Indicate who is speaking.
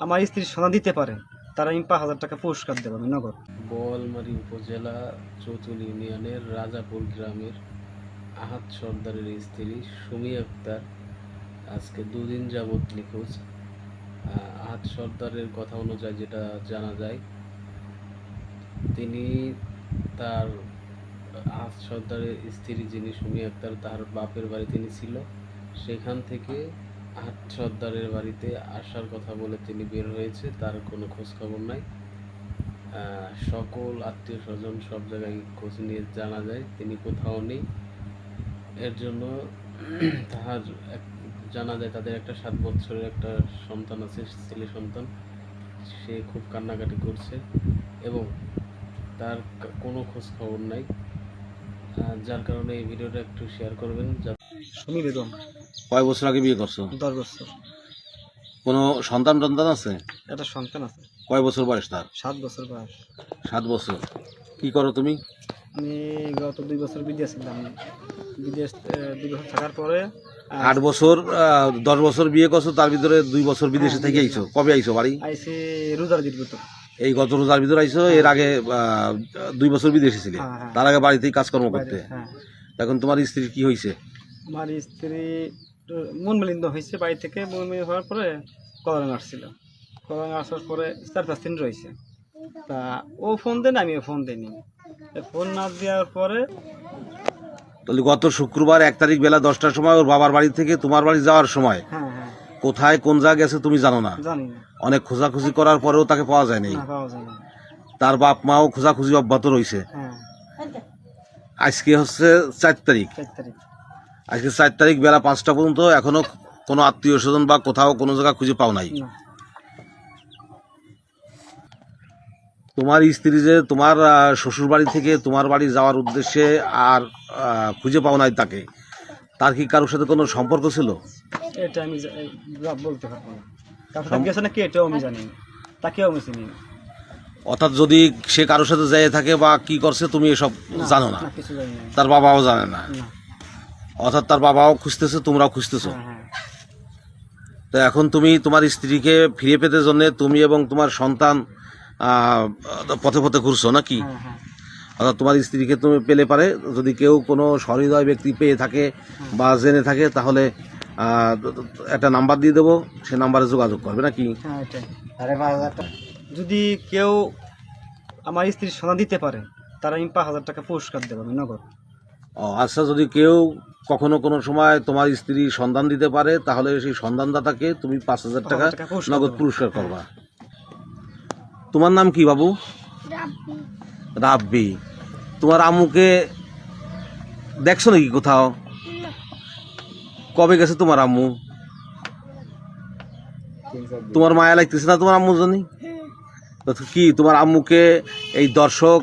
Speaker 1: আমার স্ত্রীর সোনা দিতে পারে তারা আমি পাঁচ হাজার টাকা পুরস্কার দেবো আমি নগদ।
Speaker 2: বোয়ালমারী উপজেলা চৌতুল ইউনিয়নের রাজাপুর গ্রামের আহাত সর্দারের স্ত্রী সুমি আক্তার আজকে দুদিন যাবৎ নিখোঁজ। আহ, আহাত সর্দারের কথা অনুযায়ী যেটা জানা যায় তিনি তার আহাত সর্দারের স্ত্রী যিনি সুমি আক্তার তার বাপের বাড়ি তিনি ছিল। সেখান থেকে আহাত সর্দারের বাড়িতে আসার কথা বলে তিনি বের হয়েছে, তার কোনো খোঁজ খবর নাই সকল আত্মীয় স্বজন সব জায়গায় খোঁজ নিয়ে জানা যায়, তিনি কোথাও নেই। এর জন্য তাহার এক- জানা যায় তাদের একটা সাত বছরের একটা সন্তান আছে, ছেলে সন্তান। সে খুব কান্নাকাটি করছে এবং তার কোনো খোঁজ খবর নাই যার কারণে এই ভিডিওটা একটু শেয়ার করবেন
Speaker 1: সুমি বেগম।
Speaker 3: কয় বছর আগে বিয়ে করছ?
Speaker 1: দশ বছর।
Speaker 3: কোনো সন্তান টন্তান আছে?
Speaker 1: একটা সন্তান আছে।
Speaker 3: কয় বছর বয়স তার?
Speaker 1: সাত বছর বয়স।
Speaker 3: সাত বছর। কি করো তুমি?
Speaker 1: আমি গত দুই বছর বিদেশ ছিলাম। বিদেশ দুই বছর থাকার পরে
Speaker 3: আট বছর দশ বছর বিয়ে করছ তার ভিতরে দুই বছর বিদেশে থেকে আইছো। কবে আইছো বাড়ি?
Speaker 1: আইসি রোজার দিন
Speaker 3: এই গত রোজার ভিতরে আইছো এর আগে দুই বছর বিদেশে ছিলে।
Speaker 1: হ্যাঁ, হ্যাঁ।
Speaker 3: তার আগে বাড়িতেই কাজকর্ম করতে।
Speaker 1: হ্যাঁ।
Speaker 3: এখন তোমার স্ত্রীর কি হয়েছে
Speaker 1: আমার স্ত্রী মন মিলিন্দ হয়েছে বাড়ি থেকে মন মিলিন্দ হওয়ার পরে কলরাং আসছিল কলরাং আসার পরে চার পাঁচ দিন রয়েছে। তা ও ফোন দেন আমিও ফোন দিইনি। ফোন না দেওয়ার পরে
Speaker 3: তাহলে গত শুক্রবার এক তারিখ বেলা দশটার সময় ওর বাবার বাড়ি থেকে তোমার বাড়ি যাওয়ার সময়
Speaker 1: হ্যাঁ হ্যাঁ।
Speaker 3: কোথায় কোন জায়গা গেছে তুমি জানো না? অনেক খোঁজাখুঁজি করার পরেও তাকে পাওয়া যায়নি।
Speaker 1: পাওয়া
Speaker 3: তার বাপ মাও খোঁজাখুঁজি অব্যাহত রয়েছে।
Speaker 1: হ্যাঁ।
Speaker 3: আজকে হচ্ছে চার তারিখ।
Speaker 1: চার তারিখ।
Speaker 3: আজকে চার তারিখ বেলা পাঁচটা পর্যন্ত এখনও কোনো আত্মীয় স্বজন বা কোথাও কোনো জায়গা খুঁজে পাও নাই। তোমার স্ত্রী যে তোমার শ্বশুর বাড়ি থেকে তোমার বাড়ি যাওয়ার উদ্দেশ্যে আর খুঁজে পাও নাই তাকে তার কি কারোর সাথে কোনো সম্পর্ক ছিল?
Speaker 1: এটা আমি জা- এই যা- বলতে পারব না। তার নাকি এটাও আমি জানি না। তাকেও আমি চিনি না।
Speaker 3: অর্থাৎ যদি সে কারোর সাথে যেয়ে থাকে বা কি করছে তুমি এসব জানো না। তার বাবাও জানে না। অর্থাৎ তার বাবাও খুঁজতেছে তোমরাও খুঁজতেছো।
Speaker 1: হ্যাঁ হ্যাঁ।
Speaker 3: তো এখন তুমি তোমার স্ত্রীকে ফিরে পেতে জন্য তুমি এবং তোমার সন্তান পথে পথে ঘুরছো নাকি?
Speaker 1: হ্যাঁ
Speaker 3: অর্থাৎ তোমার স্ত্রীকে তুমি পেলে পারে যদি কেউ কোনো সহৃদয় ব্যক্তি পেয়ে থাকে বা জেনে থাকে তাহলে একটা নাম্বার দিয়ে দেবো সে নাম্বারে যোগাযোগ করবে নাকি?
Speaker 1: যদি কেউ আমার স্ত্রীর সোনা দিতে পারে তারা আমি পাঁচ হাজার টাকা পুরস্কার দেবো আমি নগদ।
Speaker 3: আচ্ছা যদি কেউ কখনো কোনো সময় তোমার স্ত্রী সন্ধান দিতে পারে তাহলে সেই সন্ধানদাতাকে তুমি পাঁচ হাজার টাকা
Speaker 1: টাকা
Speaker 3: নগদ পুরস্কার করবা। তোমার নাম কি বাবু? রাব্বি। তোমার আম্মুকে দেখছ নাকি কোথাও? কবে গেছে তোমার আম্মু? তোমার মায়া লাগতেছে না তোমার আম্মু জানি তো কি তোমার আম্মুকে এই দর্শক